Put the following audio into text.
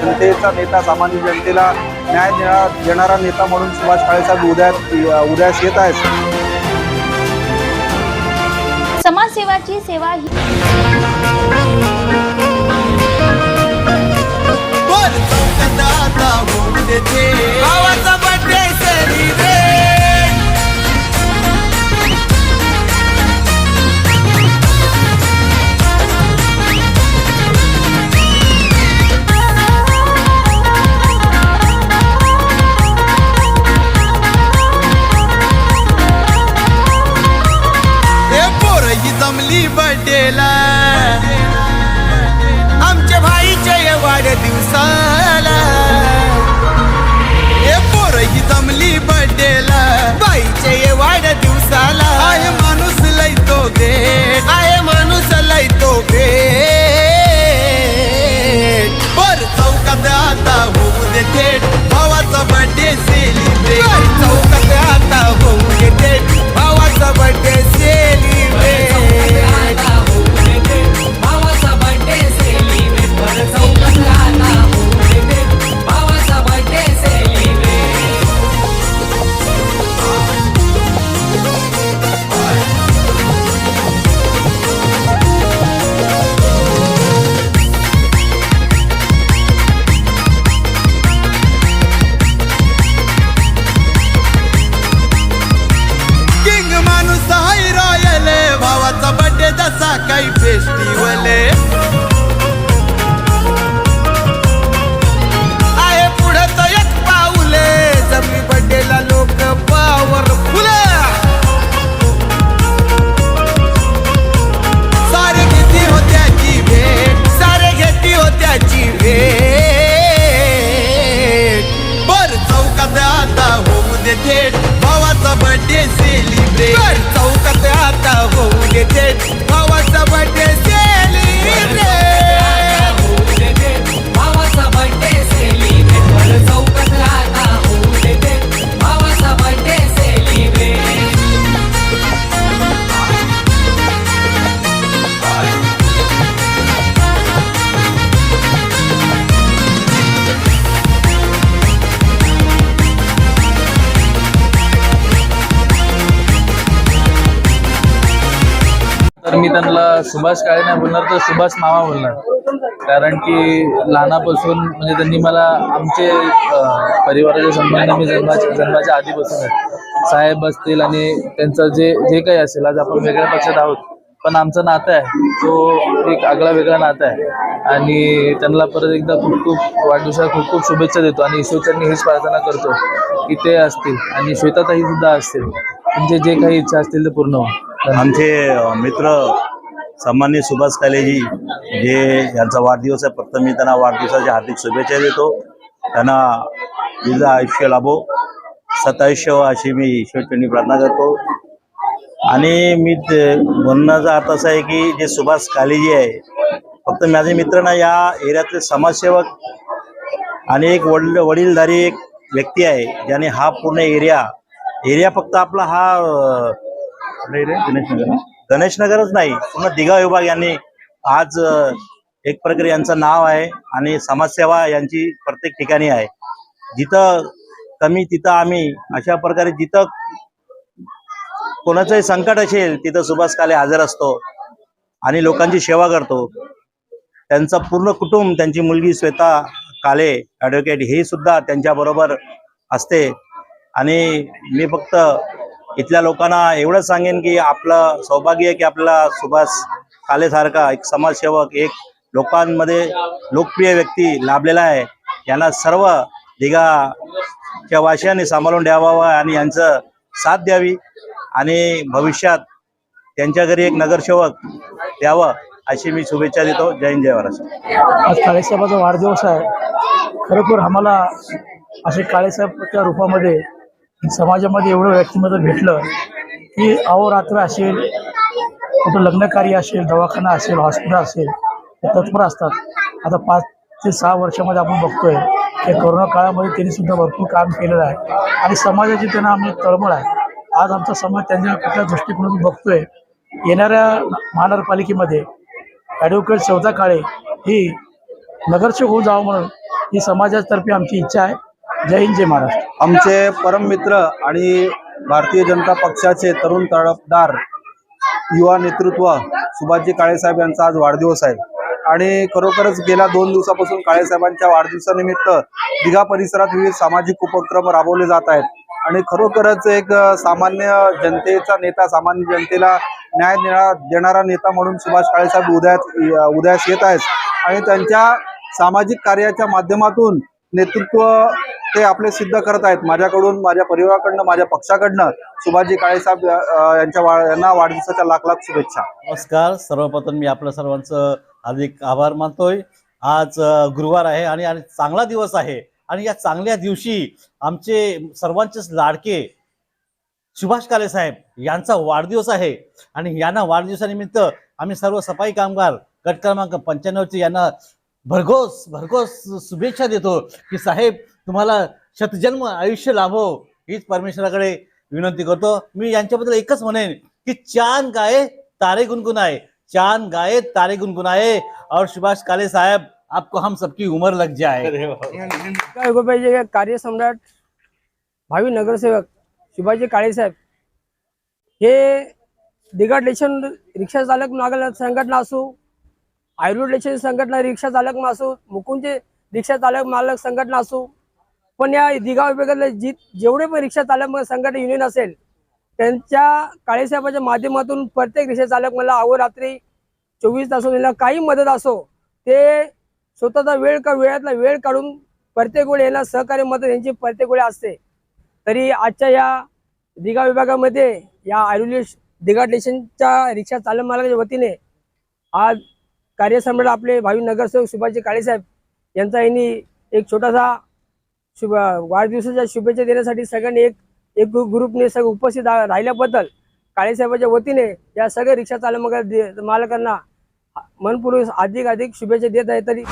जनतेचा नेता सामान्य जनतेला न्याय देणारा नेता म्हणून सुभाष काळेसाहेब उद्या उदयास येत आहेत. समाजसेवाची सेवा ही जसा काही फेस्टिवल आहे मी त्यांना सुभाष काळे नाही बोलणार तर सुभाष मामा बोलणार. कारण की लहानापासून म्हणजे त्यांनी मला आमचे परिवाराच्या परिवाराचे संबंध मी जन्माच्या जन्माच्या आधीपासून आहेत साहेब असतील आणि त्यांचं जे जे काही असेल आज आपण वेगळ्या पक्षात आहोत पण आमचं नातं आहे. तो एक आगळा वेगळा नातं आहे. आणि त्यांना परत एकदा खूप खूप वाढदिवसाला खूप खूप शुभेच्छा देतो आणि ईश्वरच्यांनी हीच प्रार्थना करतो की ते असतील आणि श्वेताताही सुद्धा असतील. तुमचे जे काही इच्छा असतील ते पूर्ण आमचे मित्र सन्माननीय सुभाष कालेजी जे यांचा वाढदिवस आहे प्रथम मी त्यांना वाढदिवसाच्या हार्दिक शुभेच्छा देतो. त्यांना दीर्घ आयुष्य लाभो. सतायुष्य अशी मी ईश्वरचरणी प्रार्थना करतो. आणि मी ते म्हणण्याचा अर्थ असा आहे की जे सुभाष कालेजी आहे फक्त माझे मित्र ना या एरियातले समाजसेवक आणि एक वडील वडीलधारी एक व्यक्ती आहे ज्याने हा पूर्ण एरिया एरिया फक्त आपला हा अ, गणेश नगरच नाही पूर्ण दिघा विभाग यांनी आज एक प्रकारे यांचं नाव आहे आणि समाजसेवा यांची प्रत्येक ठिकाणी आहे. जिथं कमी तिथं आम्ही अशा प्रकारे जिथं कोणाचंही संकट असेल तिथं सुभाष काले हजर असतो आणि लोकांची सेवा करतो. त्यांचं पूर्ण कुटुंब त्यांची मुलगी श्वेता काले ॲडव्होकेट ही सुद्धा त्यांच्याबरोबर असते. आणि मी फक्त इथल्या लोकांना एवढंच सांगेन की आपलं सौभाग्य आहे की आपल्याला सुभाष कालेसारखा एक समाजसेवक एक लोकांमध्ये लोकप्रिय व्यक्ती लाभलेला आहे. यांना सर्व दिघाच्या वाशियांनी सांभाळून द्यावावं आणि यांचं साथ द्यावी आणि भविष्यात त्यांच्या घरी एक नगरसेवक द्यावं अशी मी शुभेच्छा देतो. जय हिंद जय महाराष्ट्र. आज काळेसाहेबाचा वाढदिवस आहे. खरोखर आम्हाला असे काळेसाहेबच्या रूपामध्ये समाजामध्ये एवढं व्यक्तिमत्व भेटलं की अहोरात्र असेल कुठं लग्नकार्य असेल दवाखाना असेल हॉस्पिटल असेल ते तत्पर असतात. आता पाच ते सहा वर्षामध्ये आपण बघतोय की कोरोना काळामध्ये त्यांनी सुद्धा भरपूर काम केलेलं आहे. आणि समाजाची त्यांना आम्ही तळमळ आहे. आज आमचा समाज त्यांच्या कुठल्या दृष्टिकोनातून बघतोय येणाऱ्या महानगरपालिकेमध्ये ॲडव्होकेट शेवता काळे ही नगरसेवक होऊन जावं म्हणून ही समाजातर्फे आमची इच्छा आहे. जय हिंद जय महाराष्ट्र. आमचे परम मित्र आणि भारतीय जनता पक्षाचे तरुण तडफदार युवा नेतृत्व सुभाषजी काळेसाहेब यांचा आज वाढदिवस आहे. आणि खरोखरच गेल्या दोन दिवसापासून काळेसाहेबांच्या वाढदिवसानिमित्त दिघा परिसरात विविध सामाजिक उपक्रम राबवले जात आहेत. आणि खरोखरच एक सामान्य जनतेचा नेता सामान्य जनतेला न्याय देणारा नेता म्हणून सुभाष काळेसाहेब उदयात उदयास येत आहेत. आणि त्यांच्या सामाजिक कार्याच्या माध्यमातून नेतृत्व ते आपले सिद्ध करत आहेत. माझ्याकडून माझ्या परिवाराकडनं माझ्या पक्षाकडनं सुभाषजी काळेसाहेब यांच्या वा यांना वाढदिवसाच्या लाख लाख शुभेच्छा. नमस्कार. सर्वप्रथम मी आपलं सर्वांचं हार्दिक आभार मानतोय. आज गुरुवार आहे आणि चांगला दिवस आहे. आणि या चांगल्या दिवशी आमचे सर्वांचेच लाडके सुभाष काळे साहेब यांचा वाढदिवस आहे. आणि यांना वाढदिवसानिमित्त आम्ही सर्व सफाई कामगार गट क्रमांक पंच्याण्णवचे यांना भरघोस भरघोस शुभेच्छा देतो की साहेब तुम्हाला शतजन्म आयुष्य लाभो हीच परमेश्वराकडे विनंती करतो. मी यांच्याबद्दल एकच म्हणेन कि चांद गाये तारे गुनगुनाए चांद गाये तारे गुनगुनाए और सुभाष काले साहब आपको हम सबकी उम्र लग जाए. कार्यसम्राट भावी नगरसेवक शिवाजी काळेसाहेब हे दिघा स्टेशन रिक्षा चालक मागल संघटना असो आयुर्वेद स्टेशन संघटना रिक्षा चालक असो मुकुंदचे रिक्षा चालक मालक संघटना असो पण या दिघा विभागातल्या जी जेवढे पण रिक्षा चालक संघटना युनियन असेल त्यांच्या काळेसाहेबाच्या माध्यमातून प्रत्येक रिक्षा चालक मला अहोरात्री चोवीस तास याला काही मदत असो ते स्वतःचा वेळ का वेळातला वेळ काढून प्रत्येक वेळी यांना सहकार्य मदत यांची प्रत्येक वेळी असते. तरी आजच्या या दिघा विभागामध्ये या आयुर्वेद दिघा स्टेशनच्या रिक्षा चालक मालकाच्या वतीने आज कार्यसम्राट आपले भावी नगरसेवक सुभाषजी काळेसाहेब यांचा यांनी एक छोटासा शुभ वाढदिवसाच्या शुभेच्छा देण्यासाठी सगळ्यांनी एक एक ग्रुपने सगळं उपस्थित राहिल्याबद्दल काळेसाहेबाच्या वतीने या सगळ्या रिक्षा चालक मालकांना मनपूर्वक अधिक अधिक शुभेच्छा देत आहे. तरी